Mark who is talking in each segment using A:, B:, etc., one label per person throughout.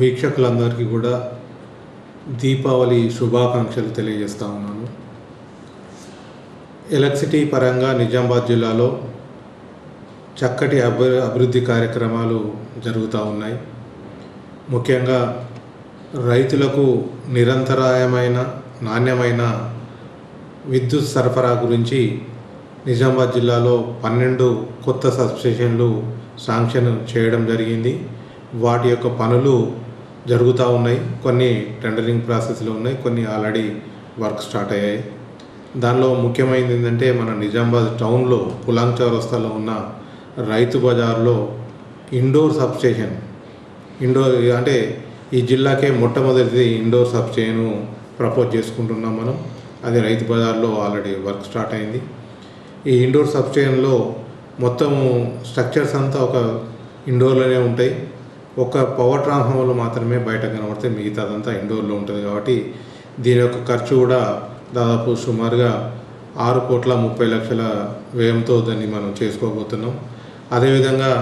A: వీక్షకులందరికీ కూడా దీపావళి శుభాకాంక్షలు తెలియజేస్తా ఉన్నాను. ఎలక్ట్రిసిటీ పరంగా నిజామాబాద్ జిల్లాలో చక్కటి అభి అభివృద్ధి కార్యక్రమాలు జరుగుతూ ఉన్నాయి. ముఖ్యంగా రైతులకు నిరంతరాయమైన నాణ్యమైన విద్యుత్ సరఫరా గురించి నిజామాబాద్ జిల్లాలో పన్నెండు కొత్త సబ్స్టేషన్లు శాంక్షన్ చేయడం జరిగింది. వాటి యొక్క పనులు జరుగుతూ ఉన్నాయి. కొన్ని టెండరింగ్ ప్రాసెస్లో ఉన్నాయి. కొన్ని ఆల్రెడీ వర్క్ స్టార్ట్ అయ్యాయి. దానిలో ముఖ్యమైనది ఏంటంటే మన నిజామాబాద్ టౌన్లో పులాంగ్ చౌరస్తాలో ఉన్న రైతు బజార్లో ఇండోర్ సబ్స్టేషన్ ఇండోర్ అంటే ఈ జిల్లాకే మొట్టమొదటిది ఇండోర్ సబ్స్టేషన్ ప్రపోజ్ చేసుకుంటున్నాం మనం. అది రైతు బజార్లో ఆల్రెడీ వర్క్ స్టార్ట్ అయింది. ఈ ఇండోర్ సబ్స్టేషన్లో మొత్తం స్ట్రక్చర్స్ అంతా ఒక ఇండోర్లోనే ఉంటాయి. ఒక పవర్ ట్రాన్స్ఫార్మర్లు మాత్రమే బయట కనబడితే మిగతాదంతా ఇండోర్లో ఉంటుంది కాబట్టి దీని యొక్క ఖర్చు కూడా దాదాపు సుమారుగా ఆరు కోట్ల ముప్పై లక్షల వ్యయంతో దాన్ని మనం చేసుకోబోతున్నాం. అదేవిధంగా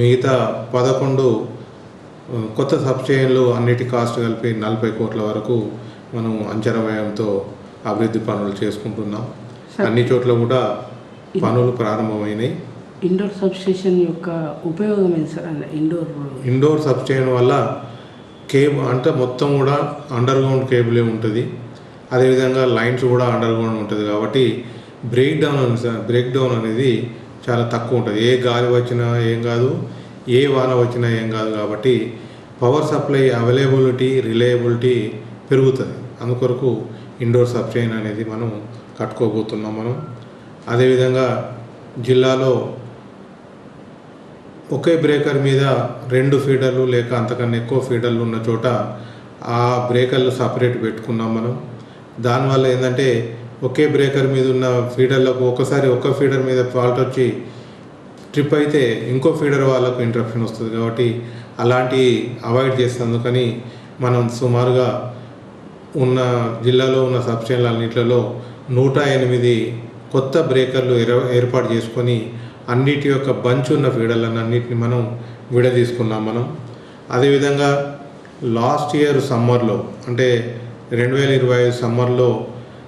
A: మిగతా పదకొండు కొత్త సబ్స్టేషన్లు అన్నిటి కాస్ట్ కలిపి నలభై కోట్ల వరకు మనం అంచనా వ్యయంతో అభివృద్ధి పనులు చేసుకుంటున్నాం. అన్ని చోట్ల కూడా పనులు ప్రారంభమైనాయి.
B: ఇండోర్ సబ్స్టేషన్ యొక్క ఉపయోగం ఏంటి సార్? అంటే ఇండోర్
A: ఇండోర్ సబ్స్టేషన్ వల్ల కేబుల్ అంటే మొత్తం కూడా అండర్ గ్రౌండ్ కేబులే ఉంటుంది. అదేవిధంగా లైన్స్ కూడా అండర్ గ్రౌండ్ ఉంటుంది కాబట్టి బ్రేక్ డౌన్ బ్రేక్ డౌన్ అనేది చాలా తక్కువ ఉంటుంది. ఏ గాలి వచ్చినా ఏం కాదు ఏ వాన వచ్చినా ఏం కాదు కాబట్టి పవర్ సప్లై అవైలబిలిటీ రిలయబిలిటీ పెరుగుతుంది. అందుకొరకు ఇండోర్ సబ్స్టేషన్ అనేది మనం కట్టుకోబోతున్నాం మనం. అదేవిధంగా జిల్లాలో ఒకే బ్రేకర్ మీద రెండు ఫీడర్లు లేక అంతకన్నా ఎక్కువ ఫీడర్లు ఉన్న చోట ఆ బ్రేకర్లు సపరేట్ పెట్టుకున్నాం మనం. దానివల్ల ఏంటంటే ఒకే బ్రేకర్ మీద ఉన్న ఫీడర్లకు ఒకసారి ఒక ఫీడర్ మీద ఫాల్ట్ వచ్చి ట్రిప్ అయితే ఇంకో ఫీడర్ వాళ్ళకు ఇంటరప్షన్ వస్తుంది కాబట్టి అలాంటి అవాయిడ్ చేసేందుకని మనం సుమారుగా ఉన్న జిల్లాలో ఉన్న సబ్స్టేషన్ల అన్నింటిలో నూట ఎనిమిది కొత్త బ్రేకర్లు ఏర- ఏర్పాటు చేసుకొని అన్నిటి యొక్క బంచ్ ఉన్న ఫీడర్లను అన్నిటిని మనం విడదీసుకున్నాం మనం. అదేవిధంగా లాస్ట్ ఇయర్ సమ్మర్లో అంటే రెండు వేల ఇరవై ఐదు సమ్మర్లో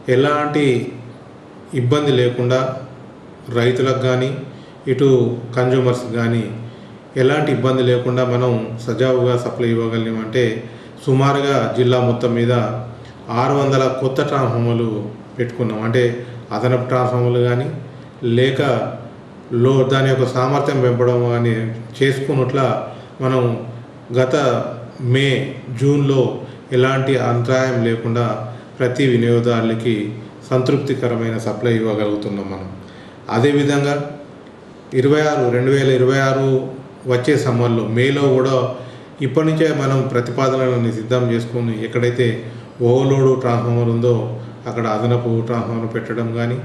A: ఎలాంటి ఇబ్బంది లేకుండా రైతులకు కానీ ఇటు కన్జ్యూమర్స్ కానీ ఎలాంటి ఇబ్బంది లేకుండా మనం సజావుగా సప్లై ఇవ్వగలిగామంటే సుమారుగా జిల్లా మొత్తం మీద ఆరు వందల కొత్త ట్రాన్స్ఫార్మర్లు పెట్టుకున్నాం. అంటే అదనపు ట్రాన్స్ఫార్మర్లు కానీ లేక లో దాని యొక్క సామర్థ్యం పెంపడం కానీ చేసుకున్నట్ల మనం గత మే జూన్లో ఎలాంటి అంతరాయం లేకుండా ప్రతి వినియోగదారులకి సంతృప్తికరమైన సప్లై ఇవ్వగలుగుతున్నాం మనం. అదేవిధంగా ఇరవై ఆరు రెండు వేల ఇరవై ఆరు వచ్చే సమ్మర్లో మేలో కూడా ఇప్పటి నుంచే మనం ప్రతిపాదనలను సిద్ధం చేసుకొని ఎక్కడైతే ఓవర్లోడ్ ట్రాన్స్ఫార్మర్ ఉందో అక్కడ అదనపు ట్రాన్స్ఫార్మర్ పెట్టడం కానీ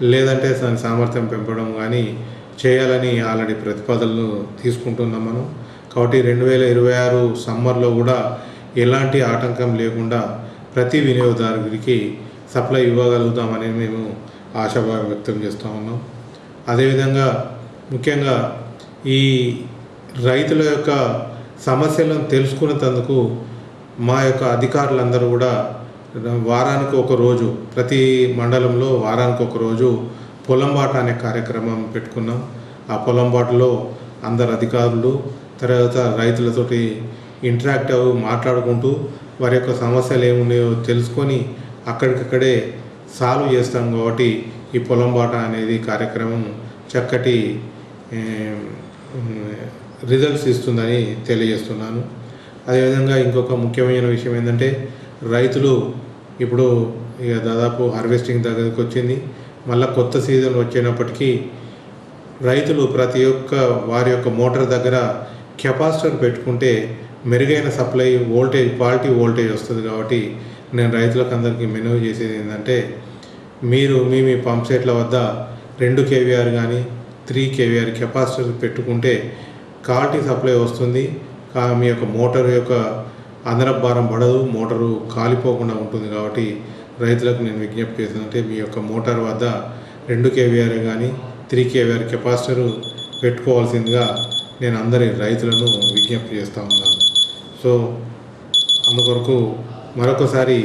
A: లేదంటే దాని సామర్థ్యం పెంపడం కానీ చేయాలని ఆల్రెడీ ప్రతిపాదనలు తీసుకుంటున్నాం మనం. కాబట్టి రెండు వేల ఇరవై ఆరు సమ్మర్లో కూడా ఎలాంటి ఆటంకం లేకుండా ప్రతి వినియోగదారుడికి సప్లై ఇవ్వగలుగుతామని మేము ఆశాభావం వ్యక్తం చేస్తూ ఉన్నాం. అదేవిధంగా ముఖ్యంగా ఈ రైతుల యొక్క సమస్యలను తెలుసుకునేందుకు మా యొక్క అధికారులందరూ కూడా వారానికి ఒక రోజు ప్రతి మండలంలో వారానికి ఒక రోజు పొలంబాట అనే కార్యక్రమం పెట్టుకున్నాం. ఆ పొలంబాటలో అందరు అధికారులు తర్వాత రైతులతోటి ఇంటరాక్ట్ అవ్వి మాట్లాడుకుంటూ వారి యొక్క సమస్యలు ఏమున్నాయో తెలుసుకొని అక్కడికక్కడే సాల్వ్ చేస్తాం కాబట్టి ఈ పొలంబాట అనేది కార్యక్రమం చక్కటి రిజల్ట్స్ ఇస్తుందని తెలియజేస్తున్నాను. అదేవిధంగా ఇంకొక ముఖ్యమైన విషయం ఏంటంటే రైతులు ఇప్పుడు ఇక దాదాపు హార్వెస్టింగ్ దగ్గరికి వచ్చింది. మళ్ళీ కొత్త సీజన్ వచ్చేటప్పటికీ రైతులు ప్రతి ఒక్క వారి యొక్క మోటార్ దగ్గర కెపాసిటర్ పెట్టుకుంటే మెరుగైన సప్లై వోల్టేజ్ క్వాలిటీ వోల్టేజ్ వస్తుంది కాబట్టి నేను రైతులకు అందరికీ మెనూ చేసేది ఏంటంటే మీరు మీ మీ పంప్ సెట్ల వద్ద రెండు కేవీఆర్ కానీ త్రీ కేవీఆర్ కెపాసిటర్ పెట్టుకుంటే క్వాలిటీ సప్లై వస్తుంది. మీ యొక్క మోటార్ యొక్క అదనపు భారం పడదు మోటారు కాలిపోకుండా ఉంటుంది కాబట్టి రైతులకు నేను విజ్ఞప్తి చేస్తుందంటే మీ యొక్క మోటార్ వద్ద రెండు కేవీఆర్ కానీ త్రీ కేవీఆర్ కెపాసిటర్ పెట్టుకోవాల్సిందిగా నేను అందరి రైతులను విజ్ఞప్తి చేస్తూ ఉన్నాను. సో అందుకొరకు మరొకసారి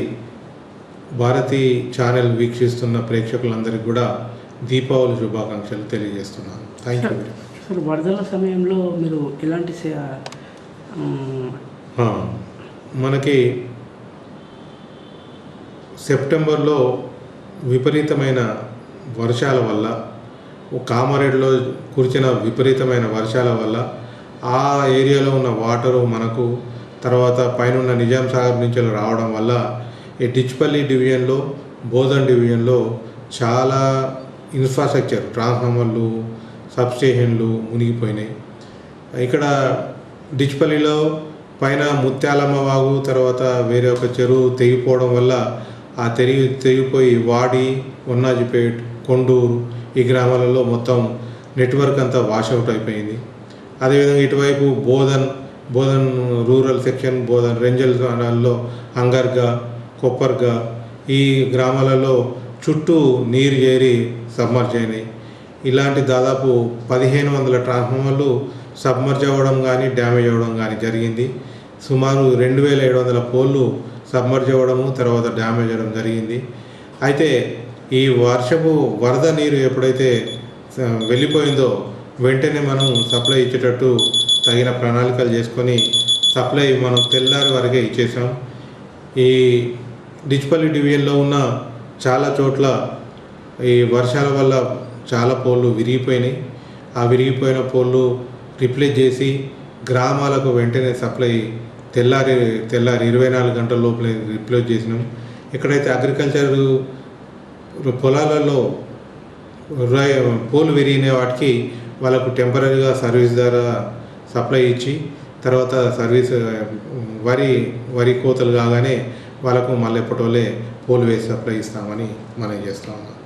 A: భారతీ ఛానల్ వీక్షిస్తున్న ప్రేక్షకులందరికీ కూడా దీపావళి శుభాకాంక్షలు తెలియజేస్తున్నాను. Thank you very much
B: sir వరదల సమయంలో మీరు ఎలాంటి
A: మనకి సెప్టెంబర్లో విపరీతమైన వర్షాల వల్ల ఓ కామారెడ్డిలో కురిచిన విపరీతమైన వర్షాల వల్ల ఆ ఏరియాలో ఉన్న వాటరు మనకు తర్వాత పైన నిజాం సాగర్ నుంచి రావడం వల్ల ఈ డిచ్పల్లి డివిజన్లో బోధన్ డివిజన్లో చాలా ఇన్ఫ్రాస్ట్రక్చర్ ట్రాన్స్ఫార్మర్లు సబ్స్టేషన్లు మునిగిపోయినాయి. ఇక్కడ డిచ్పల్లిలో పైన ముత్యాలమ్మ వాగు తర్వాత వేరే ఒక చెరువు తెగిపోవడం వల్ల ఆ తెగి తెగిపోయి వాడి ఉన్నాజిపేట్ కొండూరు ఈ గ్రామాలలో మొత్తం నెట్వర్క్ అంతా వాషౌట్ అయిపోయింది. అదేవిధంగా ఇటువైపు బోధన్ బోధన్ రూరల్ సెక్షన్ బోధన్ రెంజల్ గ్రామాల్లో అంగర్గా కొప్పర్గా ఈ గ్రామాలలో చుట్టూ నీరు చేరి సబ్మర్జ్ అయినాయి. ఇలాంటి దాదాపు పదిహేను వందల ట్రాన్స్ఫార్మర్లు సబ్మర్జ్ అవ్వడం కానీ డ్యామేజ్ అవ్వడం కానీ జరిగింది. సుమారు రెండు వేల ఏడు వందల పోల్లు సబ్మర్జ్ అవ్వడము తర్వాత డ్యామేజ్ అవ్వడం జరిగింది. అయితే ఈ వర్షపు వరద నీరు ఎప్పుడైతే వెళ్ళిపోయిందో వెంటనే మనం సప్లై ఇచ్చేటట్టు తగిన ప్రణాళికలు చేసుకొని సప్లై మనం తెల్లారి వరకే ఇచ్చేసాం. ఈ డిచ్పల్లి డివిజన్లో ఉన్న చాలా చోట్ల ఈ వర్షాల వల్ల చాలా పోళ్ళు విరిగిపోయినాయి. ఆ విరిగిపోయిన పోళ్ళు రిప్లేస్ చేసి గ్రామాలకు వెంటనే సప్లై తెల్లారి తెల్లారి ఇరవై నాలుగు గంటల లోపలే రిప్లేస్ చేసినాం. ఎక్కడైతే అగ్రికల్చర్ పొలాలలో పోలు విరిగిన వాటికి వాళ్ళకు టెంపరీగా సర్వీస్ ద్వారా సప్లై ఇచ్చి తర్వాత సర్వీస్ వరి వరి కోతలు కాగానే వాళ్ళకు మళ్ళీ ఎప్పటోలే పోలు వేసి సప్లై ఇస్తామని మనం చేస్తా ఉన్నాం.